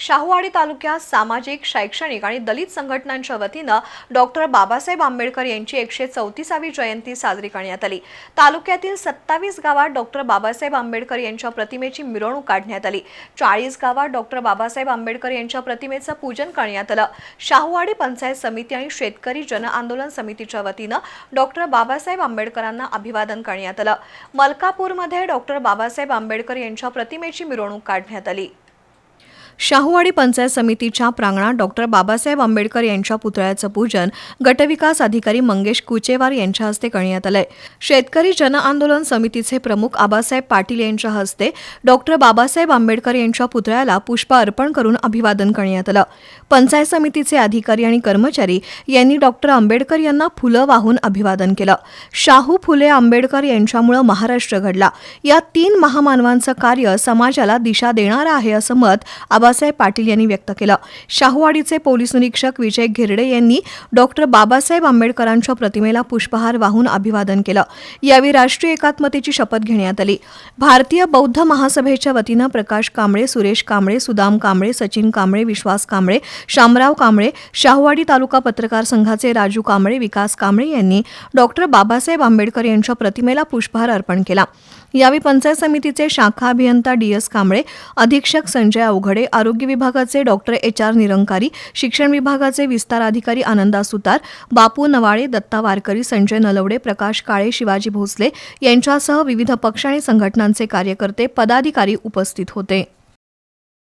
शाहूवाडी तालुक्यात सामाजिक शैक्षणिक आणि दलित संघटनांच्या वतीनं डॉक्टर बाबासाहेब आंबेडकर यांची एकशे चौतीसावी जयंती साजरी करण्यात आली. तालुक्यातील सत्तावीस गावात डॉक्टर बाबासाहेब आंबेडकर यांच्या प्रतिमेची मिरवणूक काढण्यात आली. चाळीस गावात डॉक्टर बाबासाहेब आंबेडकर यांच्या प्रतिमेचं पूजन करण्यात आलं. शाहूवाडी पंचायत समिती आणि शेतकरी जन आंदोलन समितीच्या वतीनं डॉक्टर बाबासाहेब आंबेडकरांना अभिवादन करण्यात आलं. मलकापूरमध्ये डॉक्टर बाबासाहेब आंबेडकर यांच्या प्रतिमेची मिरवणूक काढण्यात आली. शाहूवाडी पंचायत समितीच्या प्रांगणात डॉक्टर बाबासाहेब आंबेडकर यांच्या पुतळ्याचं पूजन गटविकास अधिकारी मंगेश कुचेवार यांच्या हस्ते करण्यात आलंय. शेतकरी जन आंदोलन समितीचे प्रमुख आबासाहेब पाटील यांच्या हस्ते डॉक्टर बाबासाहेब आंबेडकर यांच्या पुतळ्याला पुष्प अर्पण करून अभिवादन करण्यात आलं. पंचायत समितीचे अधिकारी आणि कर्मचारी यांनी डॉक्टर आंबेडकर यांना फुलं वाहून अभिवादन केलं. शाहू फुले आंबेडकर यांच्यामुळे महाराष्ट्र घडला. या तीन महामानवांचं कार्य समाजाला दिशा देणारं आहे असं मत आबा बाबासाहेब पाटील यांनी व्यक्त केलं. शाहूवाडीचे पोलीस निरीक्षक विजय घिरडे यांनी डॉक्टर बाबासाहेब आंबेडकरांच्या प्रतिमेला पुष्पहार वाहून अभिवादन केलं. यावेळी राष्ट्रीय एकात्मतेची शपथ घेण्यात आली. भारतीय बौद्ध महासभेच्या वतीनं प्रकाश कांबळे सुरेश कांबळे सुदाम कांबळे सचिन कांबळे विश्वास कांबळे शामराव कांबळे शाहूवाडी तालुका पत्रकार संघाचे राजू कांबळे विकास कांबळे यांनी डॉक्टर बाबासाहेब आंबेडकर यांच्या प्रतिमेला पुष्पहार अर्पण केला. यावेळी पंचायत समितीचे शाखा अभियंता डी एस कांबळे अधीक्षक संजय अवघडे आरोग्य विभागाचे डॉक्टर एच आर निरंकारी शिक्षण विभागाचे विस्तार अधिकारी आनंदा सुतार बापू नवाळे दत्ता वारकरी संजय नलवडे प्रकाश काळे शिवाजी भोसले यांच्यासह विविध पक्ष आणि संघटनांचे कार्यकर्ते पदाधिकारी उपस्थित होते.